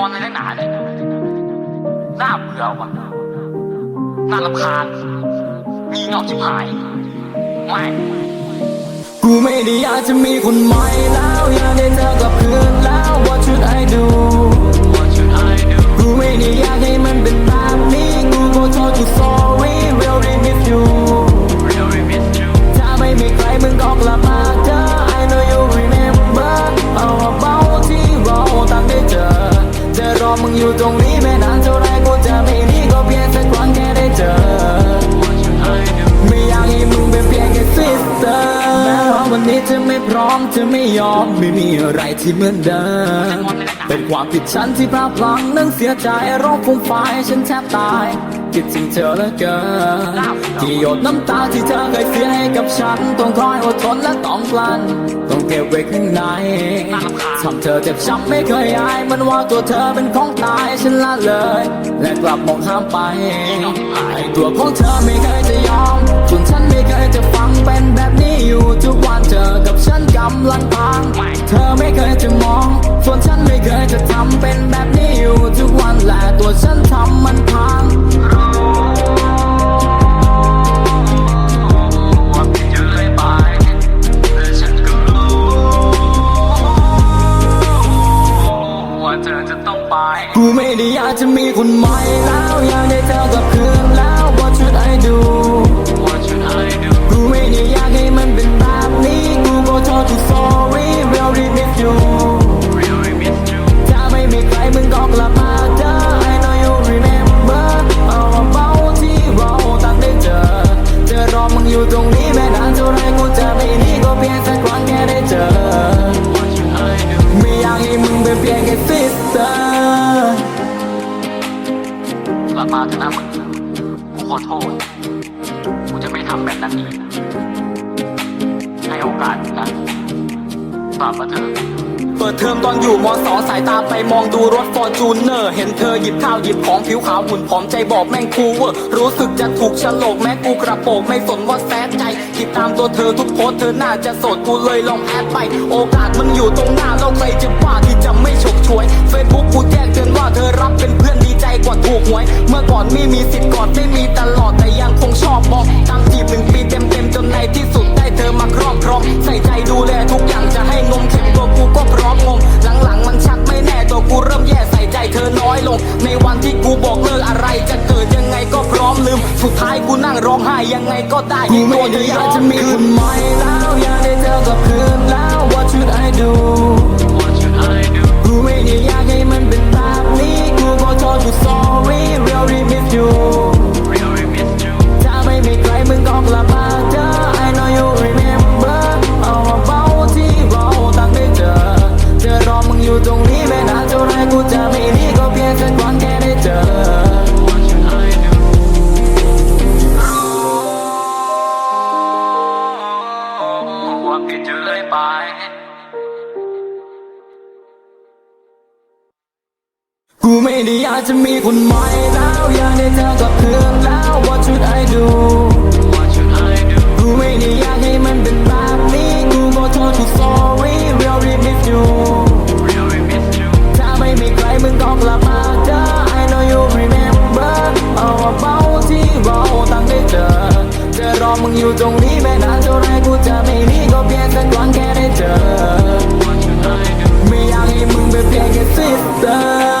งอนอะไรนักหนาเนี่ยน่าเบื่อว่ะน่ารำคาญงีเงาชิบหาย ไม่ กูไม่ได้อยากจะมีคนใหม่แล้วอยากได้เธอกลับ อยู่ตรงนี้ไม่นานเท่าไรกูจะไม่หนีก็เพียงสักครั้งแค่ได้เจอ ไม่อยากให้มึงเป็นเพียงแค่ซิสเตอร์แม้ว่าวันนี้จะไม่พร้อมจะไม่ยอมไม่มีอะไรที่เหมือนเดิม เป็นความผิดฉันที่พลาดพลั้งนั่งเสียใจร้องฟูมฟายฉันแทบตาย คิดถึงเธอเหลือเกินที่หยดน้ำตาที่เธอเคยเสียให้กับฉัน ต้องคอยอดทนและต้องกลั้นต้องเก็บไว้ข้างในทำเธอเจ็บช้ำไม่เคยอายมันว่าตัวเธอเป็นของตายฉันละเลย และกลับมองข้ามไปไอตัวของเธอไม่เคยจะยอมจนฉันไม่เคยจะ ไม่ได้อยากจะมีคนใหม่แล้วอยากได้เธอกลับคืนแล้ว What should I do What should I do กูไม่ได้อยากให้มันเป็นไป กลับมาเถอะนะมึงกูขอโทษ กูจะไม่ทำแบบนั้นอีก ให้โอกาสนะกลับมาเถอะ เปิดเทอมตอนอยู่มสองสายตาไปมองดูรถฟอร์จูเนอร์เห็นเธอหยิบข้าวหยิบของผิวขาวหุ่นผอมใจบอกแม่งคูเวอร์รู้สึกจะถูกฉลกแม้กูกระโปงไม่สนว่าแซดใจติดตามตัวเธอทุกโพสเธอน่าจะโสดกูเลยลองแอดไป โอกาสมันอยู่ตรงหน้าแล้วใครจะบ้าที่จะไม่ฉกฉวยเฟซบุ๊กกูแจ้งเตือนว่าเธอรับเป็นเพื่อนดีใจกว่าถูกหวย เมื่อก่อนไม่มีสิทธิ์ก่อนไม่มีตลอด สุดท้ายกูนั่งร้องไห้ยังไงก็ได้กูไม่ได้อยากจะมีคนใหม่แล้วอยากได้เธอกลับคืนแล้ว What should I do ไม่ได้อยากจะมีคนใหม่แล้วอยากได้เธอกลับคืนแล้ว What should I do What should I do กูไม่ได้อยากให้มันเป็นแบบนี้กูขอโทษกู sorry really miss you really miss you ถ้าไม่มีใครมึงก็กลับมาเด้อ I know you remember เอาเบาที่เราตั้งได้เจอจะรอมึงอยู่ตรงนี้ไม่นานเท่าไรกูจะไม่หนีก็เพียงแสักวังแค่ได้เจอไม่อยากให้มึงเป็นเพียงแค่ sister